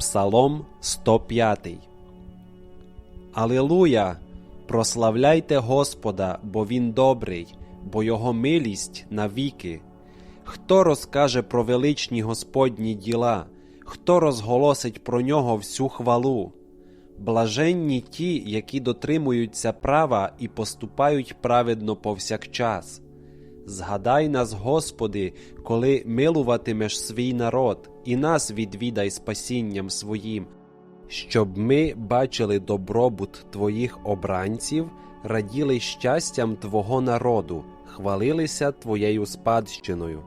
Псалом 105 Алілуя! Прославляйте Господа, бо Він добрий, бо Його милість навіки. Хто розкаже про величні Господні діла, хто розголосить про нього всю хвалу? Блаженні ті, які дотримуються права і поступають праведно повсякчас. Згадай нас, Господи, коли милуватимеш свій народ, і нас відвідай спасінням своїм, щоб ми бачили добробут Твоїх обранців, раділи щастям Твого народу, хвалилися Твоєю спадщиною.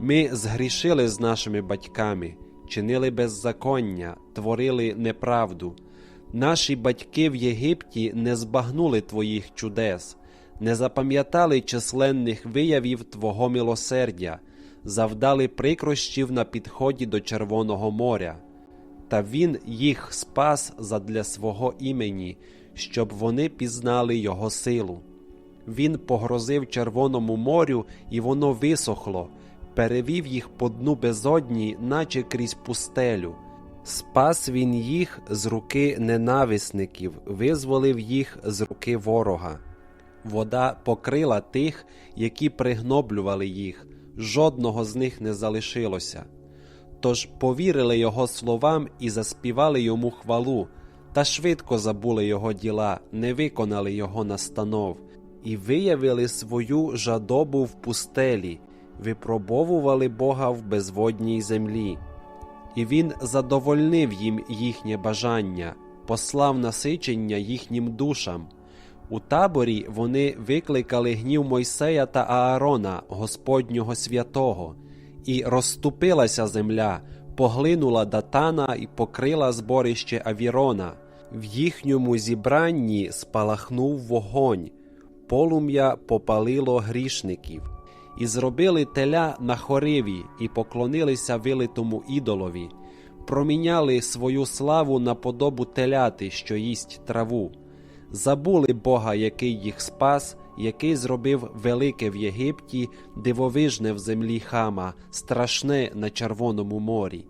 Ми згрішили з нашими батьками, чинили беззаконня, творили неправду. Наші батьки в Єгипті не збагнули Твоїх чудес, не запам'ятали численних виявів Твого милосердя, завдали прикрощів на підході до Червоного моря. Та Він їх спас задля свого імені, щоб вони пізнали Його силу. Він погрозив Червоному морю, і воно висохло, перевів їх по дну безодні, наче крізь пустелю. Спас він їх з руки ненависників, визволив їх з руки ворога. Вода покрила тих, які пригноблювали їх, жодного з них не залишилося. Тож повірили його словам і заспівали йому хвалу, та швидко забули його діла, не виконали його настанов, і виявили свою жадобу в пустелі, випробовували Бога в безводній землі. І він задовольнив їм їхнє бажання, послав насичення їхнім душам. У таборі вони викликали гнів Мойсея та Аарона, Господнього святого, і розступилася земля, поглинула датана і покрила зборище Авірона. В їхньому зібранні спалахнув вогонь, полум'я попалило грішників, і зробили теля на хориві, і поклонилися вилитому ідолові, проміняли свою славу на подобу теляти, що їсть траву забули Бога, який їх спас, який зробив велике в Єгипті, дивовижне в землі хама, страшне на Червоному морі.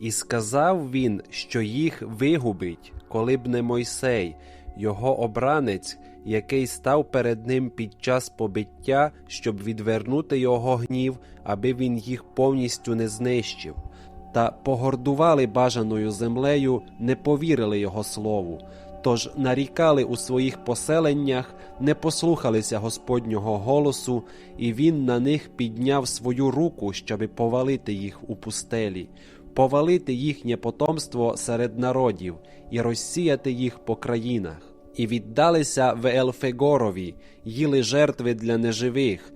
І сказав він, що їх вигубить, коли б не Мойсей, його обранець, який став перед ним під час побиття, щоб відвернути його гнів, аби він їх повністю не знищив. Та погордували бажаною землею, не повірили його слову. Тож нарікали у своїх поселеннях, не послухалися Господнього голосу, і він на них підняв свою руку, щоби повалити їх у пустелі, повалити їхнє потомство серед народів і розсіяти їх по країнах, і віддалися Веелфегорові, їли жертви для неживих,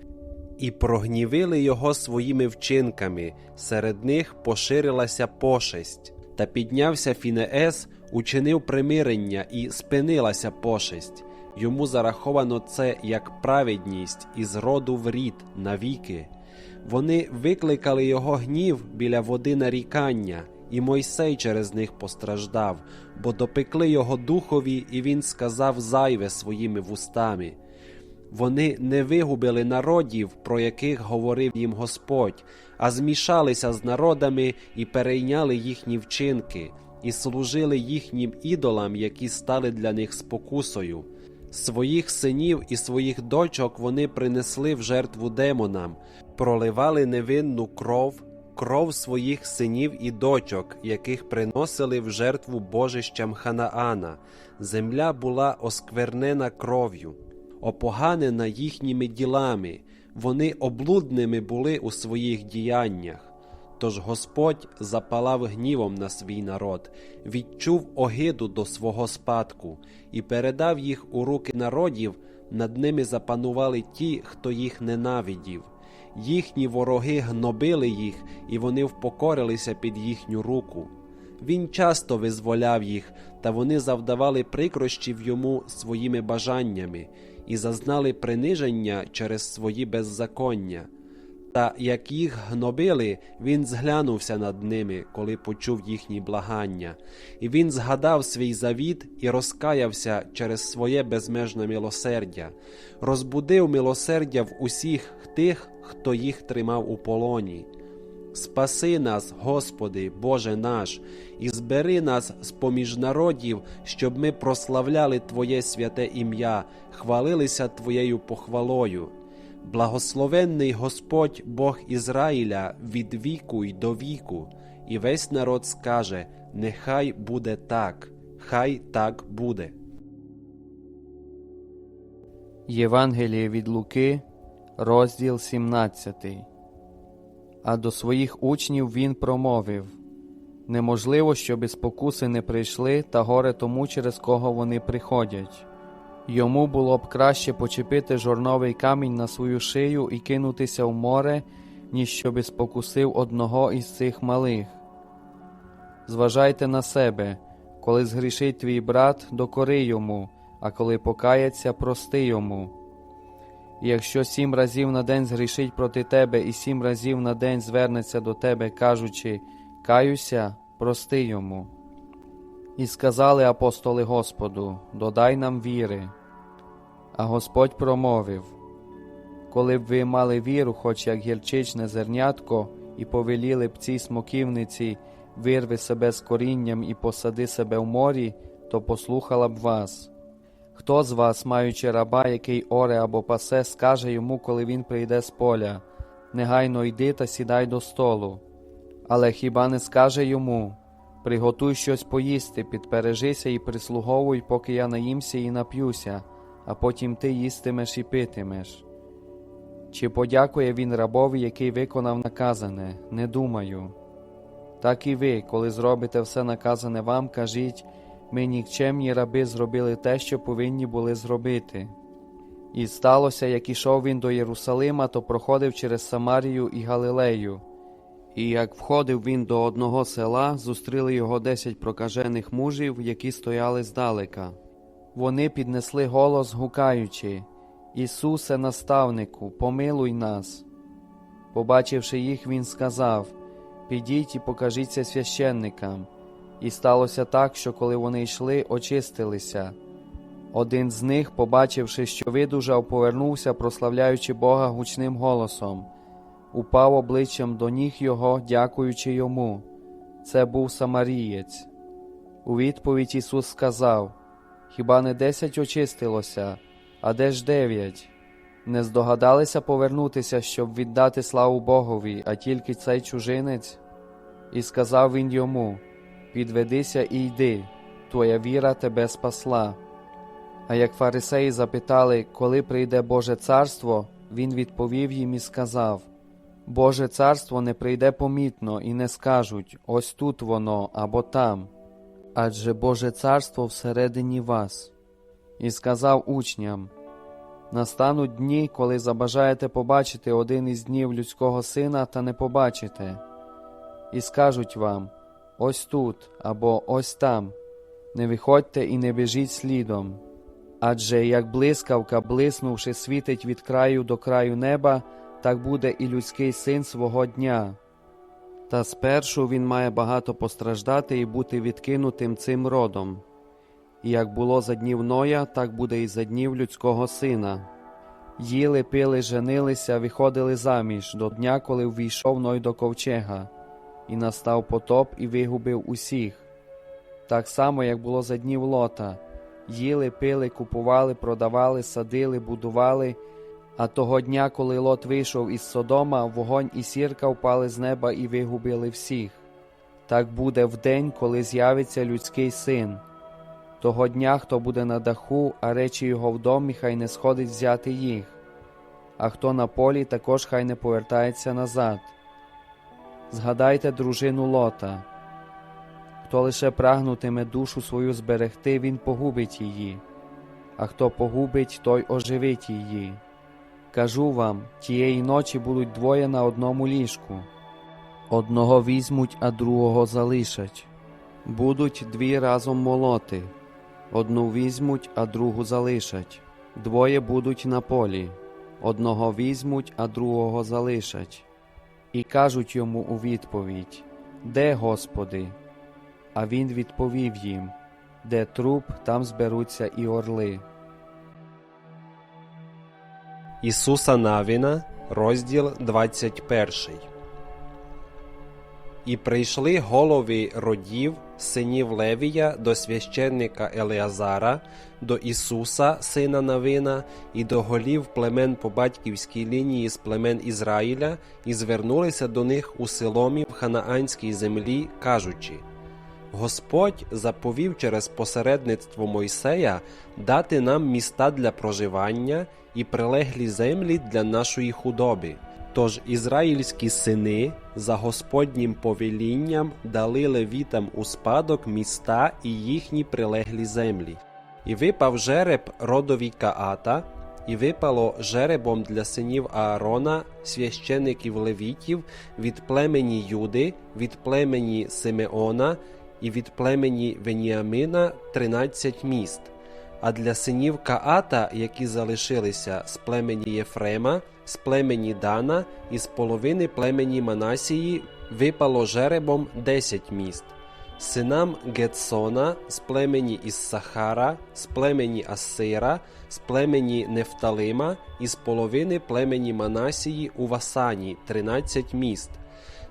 і прогнівили його своїми вчинками. Серед них поширилася пошесть, та піднявся Фінеес учинив примирення і спинилася пошесть. Йому зараховано це як праведність із роду в рід навіки. Вони викликали його гнів біля води нарікання, і Мойсей через них постраждав, бо допекли його духові, і він сказав зайве своїми вустами. Вони не вигубили народів, про яких говорив їм Господь, а змішалися з народами і перейняли їхні вчинки і служили їхнім ідолам, які стали для них спокусою. Своїх синів і своїх дочок вони принесли в жертву демонам, проливали невинну кров, кров своїх синів і дочок, яких приносили в жертву божищам Ханаана. Земля була осквернена кров'ю, опоганена їхніми ділами, вони облудними були у своїх діяннях. Тож Господь запалав гнівом на свій народ, відчув огиду до свого спадку і передав їх у руки народів, над ними запанували ті, хто їх ненавидів. Їхні вороги гнобили їх, і вони впокорилися під їхню руку. Він часто визволяв їх, та вони завдавали прикрощів йому своїми бажаннями і зазнали приниження через свої беззаконня. Та як їх гнобили, він зглянувся над ними, коли почув їхні благання, і він згадав свій завіт і розкаявся через своє безмежне милосердя, розбудив милосердя в усіх тих, хто їх тримав у полоні. Спаси нас, Господи, Боже наш, і збери нас з поміж народів, щоб ми прославляли Твоє святе ім'я, хвалилися Твоєю похвалою. Благословенний Господь Бог Ізраїля від віку й до віку, і весь народ скаже: Нехай буде так, хай так буде. Євангеліє від Луки, розділ 17. А до своїх учнів він промовив Неможливо, щоби спокуси не прийшли, та горе тому, через кого вони приходять. Йому було б краще почепити жорновий камінь на свою шию і кинутися в море, ніж щоби спокусив одного із цих малих. Зважайте на себе, коли згрішить твій брат, докори йому, а коли покається, прости йому. І якщо сім разів на день згрішить проти тебе і сім разів на день звернеться до тебе, кажучи Каюся, прости йому. І сказали апостоли Господу, додай нам віри. А Господь промовив Коли б ви мали віру, хоч як гірчичне зернятко, і повеліли б цій смоківниці вирви себе з корінням і посади себе в морі, то послухала б вас. Хто з вас, маючи раба, який оре або пасе, скаже йому, коли він прийде з поля негайно йди та сідай до столу. Але хіба не скаже йому Приготуй щось поїсти, підпережися і прислуговуй, поки я наїмся і нап'юся, а потім ти їстимеш і питимеш. Чи подякує він рабові, який виконав наказане? Не думаю. Так і ви, коли зробите все наказане вам, кажіть ми нікчемні раби зробили те, що повинні були зробити. І сталося, як ішов він до Єрусалима, то проходив через Самарію і Галилею. І як входив він до одного села, зустріли його десять прокажених мужів, які стояли здалека. Вони піднесли голос, гукаючи Ісусе, наставнику, помилуй нас. Побачивши їх, він сказав Підіть і покажіться священникам. І сталося так, що коли вони йшли, очистилися. Один з них, побачивши, що видужав, повернувся, прославляючи Бога гучним голосом, упав обличчям до ніг його, дякуючи йому. Це був Самарієць. У відповідь Ісус сказав: Хіба не десять очистилося, а де ж дев'ять? Не здогадалися повернутися, щоб віддати славу Богові, а тільки цей чужинець? І сказав він йому: Підведися і йди, твоя віра тебе спасла. А як фарисеї запитали, коли прийде Боже царство, він відповів їм і сказав: Боже царство не прийде помітно, і не скажуть ось тут воно або там, адже Боже царство всередині вас. І сказав учням: Настануть дні, коли забажаєте побачити один із днів людського сина, та не побачите, і скажуть вам ось тут або ось там. Не виходьте і не біжіть слідом. Адже як блискавка, блиснувши, світить від краю до краю неба, так буде і людський син свого дня. Та спершу він має багато постраждати і бути відкинутим цим родом. І як було за днів Ноя, так буде і за днів людського сина. Їли, пили, женилися, виходили заміж до дня, коли ввійшов Ной до ковчега, і настав потоп і вигубив усіх. Так само, як було за днів лота їли, пили, купували, продавали, садили, будували. А того дня, коли лот вийшов із Содома, вогонь і сірка впали з неба і вигубили всіх. Так буде в день, коли з'явиться людський син. Того дня, хто буде на даху, а речі його в домі, хай не сходить взяти їх, а хто на полі, також хай не повертається назад. Згадайте дружину лота. Хто лише прагнутиме душу свою зберегти, він погубить її, а хто погубить, той оживить її. Кажу вам, тієї ночі будуть двоє на одному ліжку. Одного візьмуть, а другого залишать. Будуть дві разом молоти. Одну візьмуть, а другу залишать. Двоє будуть на полі. Одного візьмуть, а другого залишать. І кажуть йому у відповідь: Де, Господи? А він відповів їм Де труп, там зберуться і орли. Ісуса Навіна, розділ 21. І прийшли голови родів, синів Левія, до священника Елеазара, до Ісуса, сина Навина, і до голів племен по батьківській лінії з племен Ізраїля, і звернулися до них у Силомі в ханаанській землі, кажучи: Господь заповів через посередництво Мойсея дати нам міста для проживання і прилеглі землі для нашої худоби. Тож ізраїльські сини за Господнім повелінням дали левітам у спадок міста і їхні прилеглі землі. І випав жереб родові Каата, і випало жеребом для синів Аарона, священиків левітів, від племені Юди, від племені Симеона і від племені Веніамина тринадцять міст. А для синів Каата, які залишилися з племені Єфрема, з племені Дана і з половини племені Манасії, випало жеребом десять міст. Синам Гетсона з племені Іссахара, з племені Ассира, з племені Нефталима і з половини племені Манасії у Васані тринадцять міст.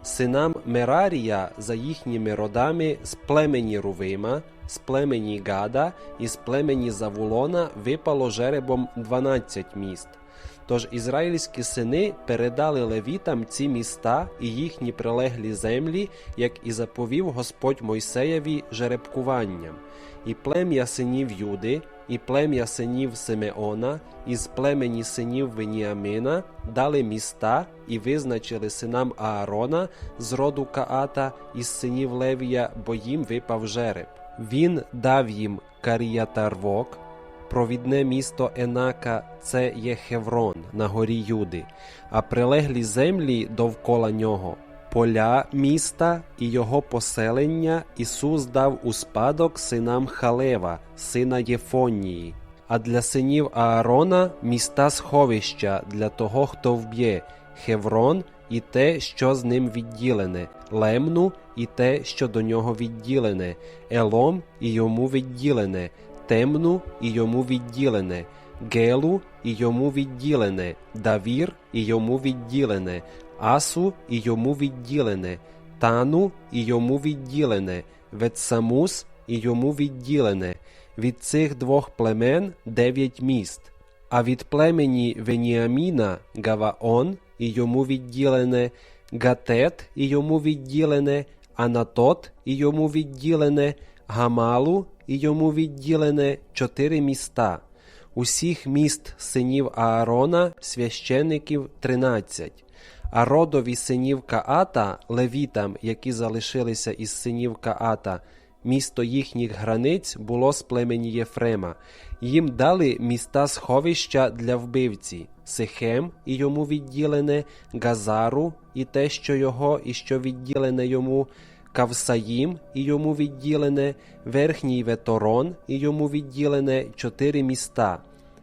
Синам Мерарія за їхніми родами з племені Рувима, з племені Гада і з племені Завулона випало жеребом 12 міст. Тож ізраїльські сини передали левітам ці міста і їхні прилеглі землі, як і заповів Господь Мойсеєві жеребкуванням, і плем'я синів Юди, і плем'я синів Симеона, і з племені синів Веніамина дали міста і визначили синам Аарона з роду Каата із синів Левія, бо їм випав жереб. Він дав їм Каріятарвок, провідне місто Енака це є Хеврон на горі Юди, а прилеглі землі довкола нього. Поля міста і його поселення Ісус дав у спадок синам Халева, сина Єфонії, а для синів Аарона міста сховища для того, хто вб'є, Хеврон і те, що з ним відділене, Лемну і те, що до нього відділене, Елом і йому відділене, Темну і йому відділене, Гелу і йому відділене, Давір і йому відділене, Асу і йому відділене, Тану і йому відділене, Ветсамус і йому відділене, від цих двох племен дев'ять міст, а від племені Веніаміна Гаваон і йому відділене, Гатет і йому відділене, Анатот і йому відділене, Гамалу і йому відділене чотири міста. Усіх міст синів Аарона, священиків тринадцять. А родові синів Каата, левітам, які залишилися із синів Каата, місто їхніх границь було з племені Єфрема. Їм дали міста сховища для вбивці Сихем і йому відділене, Газару і те, що його, і що відділене йому, Кавсаїм і йому відділене, Верхній Веторон і йому відділене чотири міста.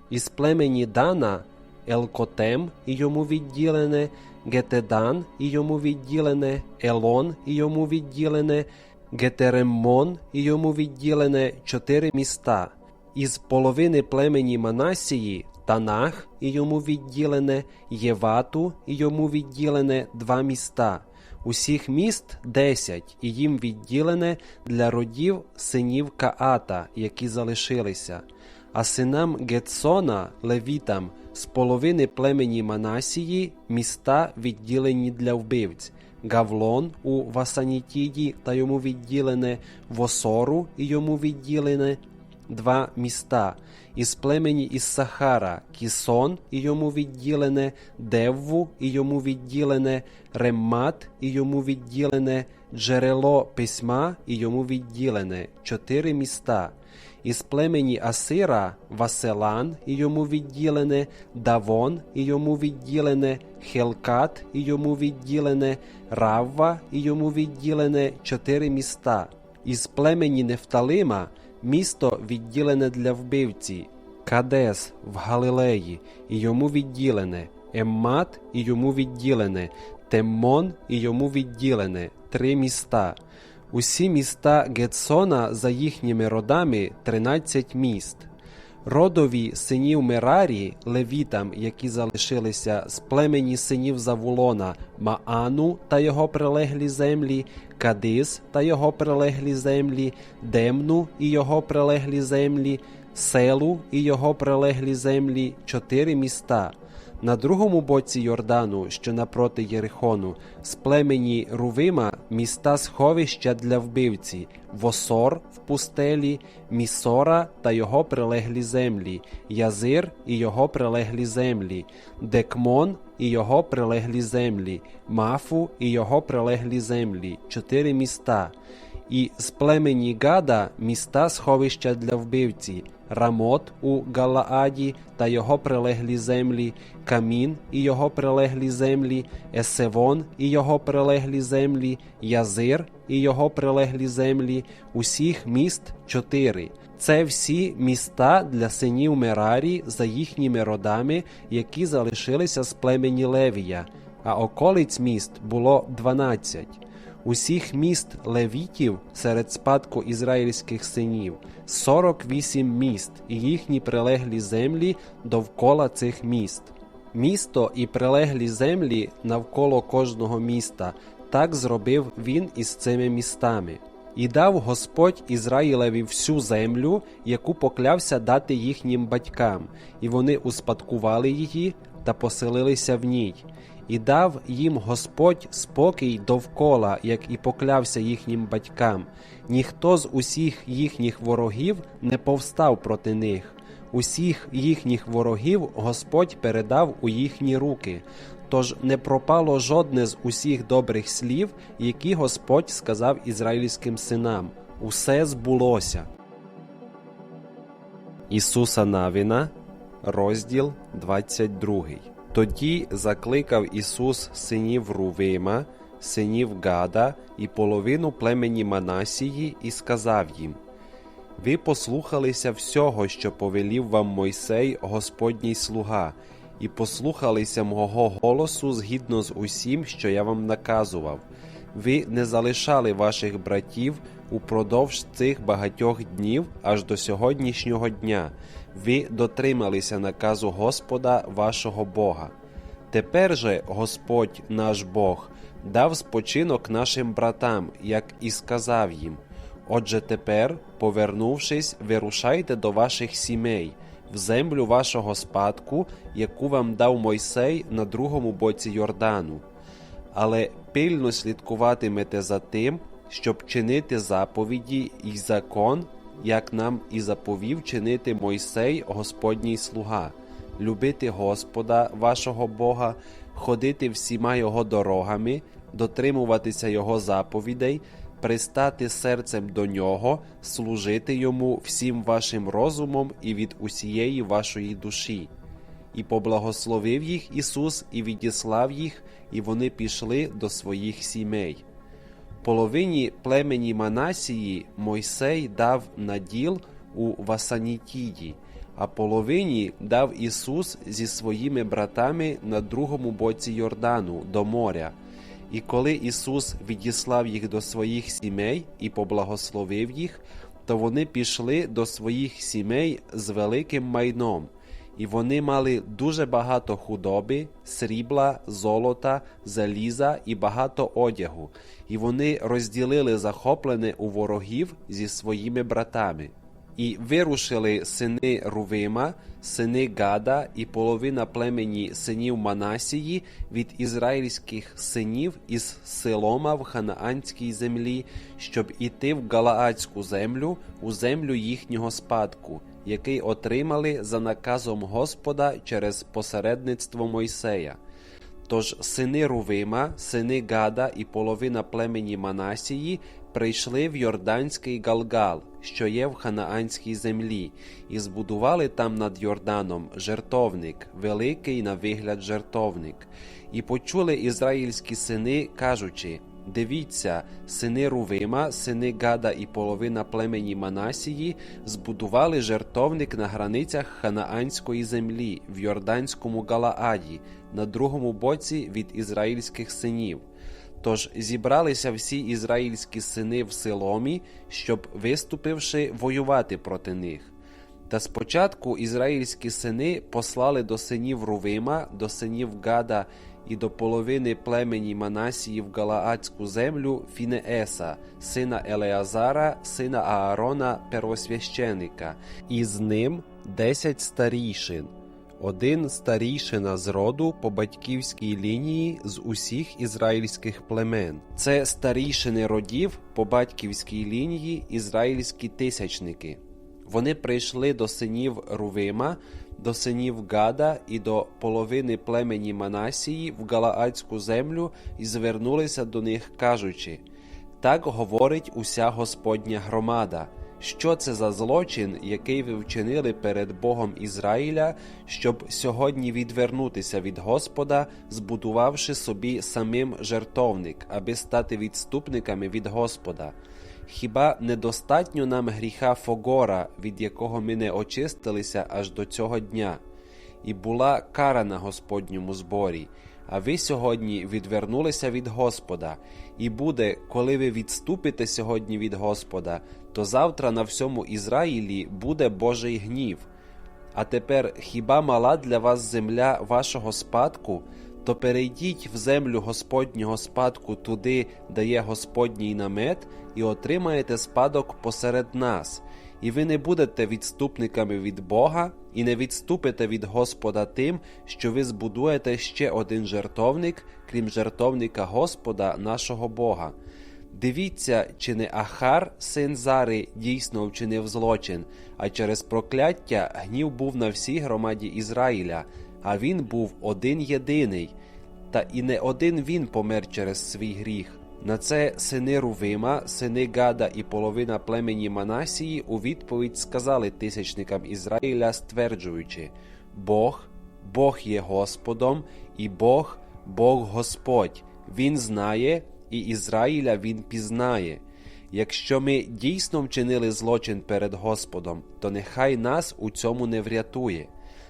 Із племені Дана Елкотем і йому відділене, Гетедан і йому відділене, Елон і йому відділене, Гетереммон і йому відділене чотири міста. Із половини племені Манасії Танах і йому відділене, Євату і йому відділене два міста. Усіх міст десять, і їм відділене для родів синів Каата, які залишилися. А синам Гетсона, левітам, з половини племені Манасії міста відділені для вбивць. Гавлон у Васанітіді та йому відділене, Восору і йому відділене два міста. Із племені Іссахара Кісон і йому відділене, Девву і йому відділене, Реммат і йому відділене, Джерело письма і йому відділене, чотири міста. Із племені Асира Васелан і йому відділене, Давон і йому відділене, Хелкат і йому відділене, Равва і йому відділене чотири міста. Із племені Нефталима місто відділене для вбивці, Кадес в Галилеї і йому відділене, Еммат і йому відділене, Теммон і йому відділене, три міста. Усі міста Гетсона за їхніми родами 13 міст. Родові синів Мерарі, левітам, які залишилися з племені синів Завулона, Маану та його прилеглі землі, Кадис та його прилеглі землі, Демну і його прилеглі землі, Селу і його прилеглі землі, чотири міста. На другому боці Йордану, що напроти Єрихону, з племені Рувима міста сховища для вбивці, Восор в пустелі, Місора та його прилеглі землі, Язир і його прилеглі землі, Декмон і його прилеглі землі, Мафу і його прилеглі землі, чотири міста. І з племені Гада міста сховища для вбивці, Рамот у Галааді та його прилеглі землі, Камін і його прилеглі землі, Есевон і його прилеглі землі, Язир і його прилеглі землі, усіх міст чотири. Це всі міста для синів Мерарі за їхніми родами, які залишилися з племені Левія, а околиць міст було дванадцять усіх міст левітів серед спадку ізраїльських синів 48 міст і їхні прилеглі землі довкола цих міст. Місто і прилеглі землі навколо кожного міста. Так зробив він із цими містами. І дав Господь Ізраїлеві всю землю, яку поклявся дати їхнім батькам, і вони успадкували її та поселилися в ній. І дав їм Господь спокій довкола, як і поклявся їхнім батькам. Ніхто з усіх їхніх ворогів не повстав проти них. Усіх їхніх ворогів Господь передав у їхні руки. Тож не пропало жодне з усіх добрих слів, які Господь сказав ізраїльським синам. Усе збулося. Ісуса Навіна, розділ 22. Тоді закликав Ісус синів Рувима, синів Гада і половину племені Манасії, і сказав їм: Ви послухалися всього, що повелів вам Мойсей, Господній слуга, і послухалися мого голосу згідно з усім, що я вам наказував. Ви не залишали ваших братів упродовж цих багатьох днів аж до сьогоднішнього дня. Ви дотрималися наказу Господа вашого Бога. Тепер же Господь наш Бог дав спочинок нашим братам, як і сказав їм. Отже, тепер, повернувшись, вирушайте до ваших сімей, в землю вашого спадку, яку вам дав Мойсей на другому боці Йордану. Але пильно слідкуватимете за тим, щоб чинити заповіді і закон, як нам і заповів чинити Мойсей, Господній слуга, любити Господа вашого Бога, ходити всіма Його дорогами, дотримуватися Його заповідей, пристати серцем до Нього, служити Йому всім вашим розумом і від усієї вашої душі. І поблагословив їх Ісус і відіслав їх, і вони пішли до своїх сімей. Половині племені Манасії Мойсей дав наділ у Васанітіді, а половині дав Ісус зі своїми братами на другому боці Йордану до моря. І коли Ісус відіслав їх до своїх сімей і поблагословив їх, то вони пішли до своїх сімей з великим майном. І вони мали дуже багато худоби, срібла, золота, заліза і багато одягу, і вони розділили захоплене у ворогів зі своїми братами. І вирушили сини Рувима, сини Гада і половина племені синів Манасії від ізраїльських синів із Силома в Ханаанській землі, щоб іти в Галаадську землю, у землю їхнього спадку, який отримали за наказом Господа через посередництво Мойсея. Тож сини Рувима, сини Гада і половина племені Манасії прийшли в Йорданський Галгал, що є в Ханаанській землі, і збудували там над Йорданом жертовник, великий на вигляд жертовник. І почули ізраїльські сини, кажучи: Дивіться, сини Рувима, сини Гада і половина племені Манасії збудували жертовник на границях Ханаанської землі в Йорданському Галааді, на другому боці від ізраїльських синів. Тож зібралися всі ізраїльські сини в Силомі, щоб, виступивши, воювати проти них. Та спочатку ізраїльські сини послали до синів Рувима, до синів Гада і до половини племені Манасії в Галаадську землю Фінееса, сина Елеазара, сина Аарона, первосвященика, і з ним десять старійшин. Один старійшина з роду по батьківській лінії з усіх ізраїльських племен. Це старійшини родів по батьківській лінії ізраїльські тисячники. Вони прийшли до синів Рувима, до синів Гада і до половини племені Манасії в Галаадську землю і звернулися до них, кажучи: Так говорить уся Господня громада. Що це за злочин, який ви вчинили перед Богом Ізраїля, щоб сьогодні відвернутися від Господа, збудувавши собі самим жертовник, аби стати відступниками від Господа? Хіба недостатньо нам гріха Фогора, від якого ми не очистилися аж до цього дня? І була кара на Господньому зборі. А ви сьогодні відвернулися від Господа, і буде, коли ви відступите сьогодні від Господа, то завтра на всьому Ізраїлі буде Божий гнів. А тепер хіба мала для вас земля вашого спадку? То перейдіть в землю Господнього спадку туди, де є Господній намет, і отримаєте спадок посеред нас. І ви не будете відступниками від Бога, і не відступите від Господа тим, що ви збудуєте ще один жертовник, крім жертовника Господа нашого Бога. Дивіться, чи не Ахар, син Зари, дійсно вчинив злочин, а через прокляття гнів був на всій громаді Ізраїля, а він був один єдиний, та і не один він помер через свій гріх. На це сини Рувима, сини Гада і половина племені Манасії у відповідь сказали тисячникам Ізраїля, стверджуючи: Бог, Бог є Господом, і Бог, Бог Господь, Він знає, і Ізраїля Він пізнає. Якщо ми дійсно вчинили злочин перед Господом, то нехай нас у цьому не врятує.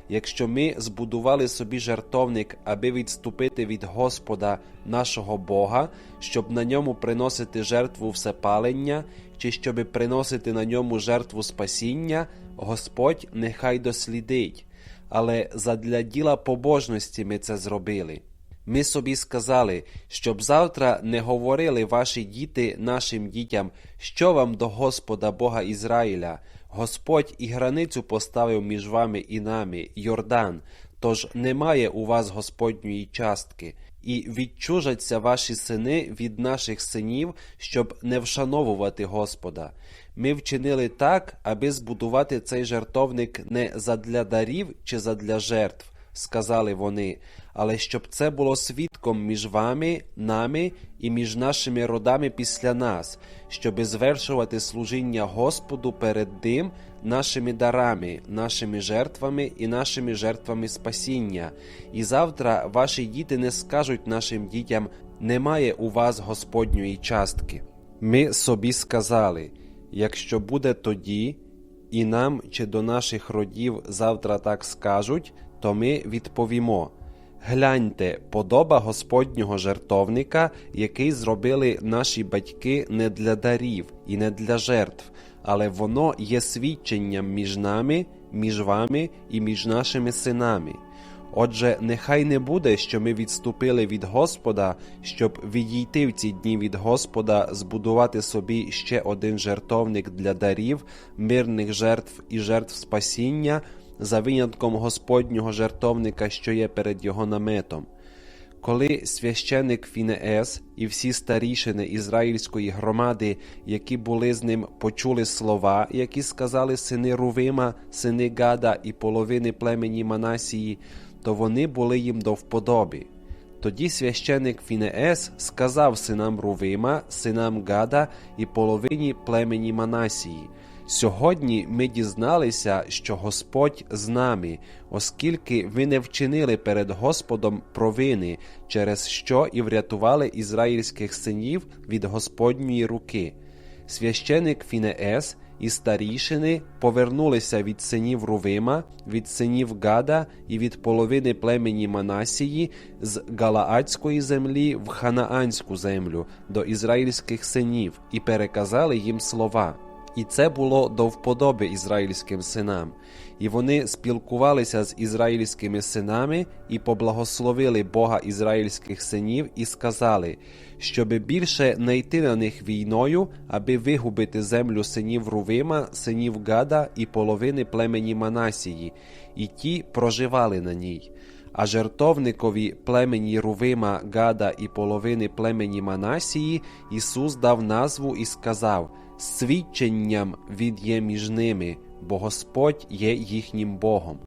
Якщо ми збудували собі жертовник, аби відступити від Господа нашого Бога, щоб на ньому приносити жертву всепалення, чи щоби приносити на ньому жертву спасіння, Господь нехай дослідить. Але задля діла побожності ми це зробили. Ми собі сказали, щоб завтра не говорили ваші діти нашим дітям, що вам до Господа Бога Ізраїля. Господь і границю поставив між вами і нами, Йордан, тож немає у вас Господньої частки, і відчужаться ваші сини від наших синів, щоб не вшановувати Господа. Ми вчинили так, аби збудувати цей жертовник не задля дарів чи задля жертв сказали вони, але щоб це було свідком між вами, нами і між нашими родами після нас, щоби звершувати служіння Господу перед Ним нашими дарами, нашими жертвами і нашими жертвами спасіння. І завтра ваші діти не скажуть нашим дітям: немає у вас Господньої частки. Ми собі сказали: якщо буде тоді, і нам чи до наших родів завтра так скажуть то ми відповімо: Гляньте, подоба Господнього жертовника, який зробили наші батьки не для дарів і не для жертв, але воно є свідченням між нами, між вами і між нашими синами. Отже, нехай не буде, що ми відступили від Господа, щоб відійти в ці дні від Господа, збудувати собі ще один жертовник для дарів, мирних жертв і жертв спасіння за винятком Господнього жертовника, що є перед його наметом. Коли священик Фінеес і всі старішини ізраїльської громади, які були з ним, почули слова, які сказали сини Рувима, сини Гада і половини племені Манасії, то вони були їм до вподоби. Тоді священик Фінеес сказав синам Рувима, синам Гада і половині племені Манасії. Сьогодні ми дізналися, що Господь з нами, оскільки ви не вчинили перед Господом провини, через що і врятували ізраїльських синів від Господньої руки. Священик Фінеес і старішини повернулися від синів Рувима, від синів Гада і від половини племені Манасії з Галаадської землі в Ханаанську землю до ізраїльських синів і переказали їм слова. І це було до вподоби ізраїльським синам. І вони спілкувалися з ізраїльськими синами і поблагословили Бога ізраїльських синів і сказали, щоби більше не йти на них війною, аби вигубити землю синів Рувима, синів Гада і половини племені Манасії, і ті проживали на ній. А жертовникові племені Рувима, Гада і половини племені Манасії Ісус дав назву і сказав: Свідченням він є між ними, бо Господь є їхнім Богом.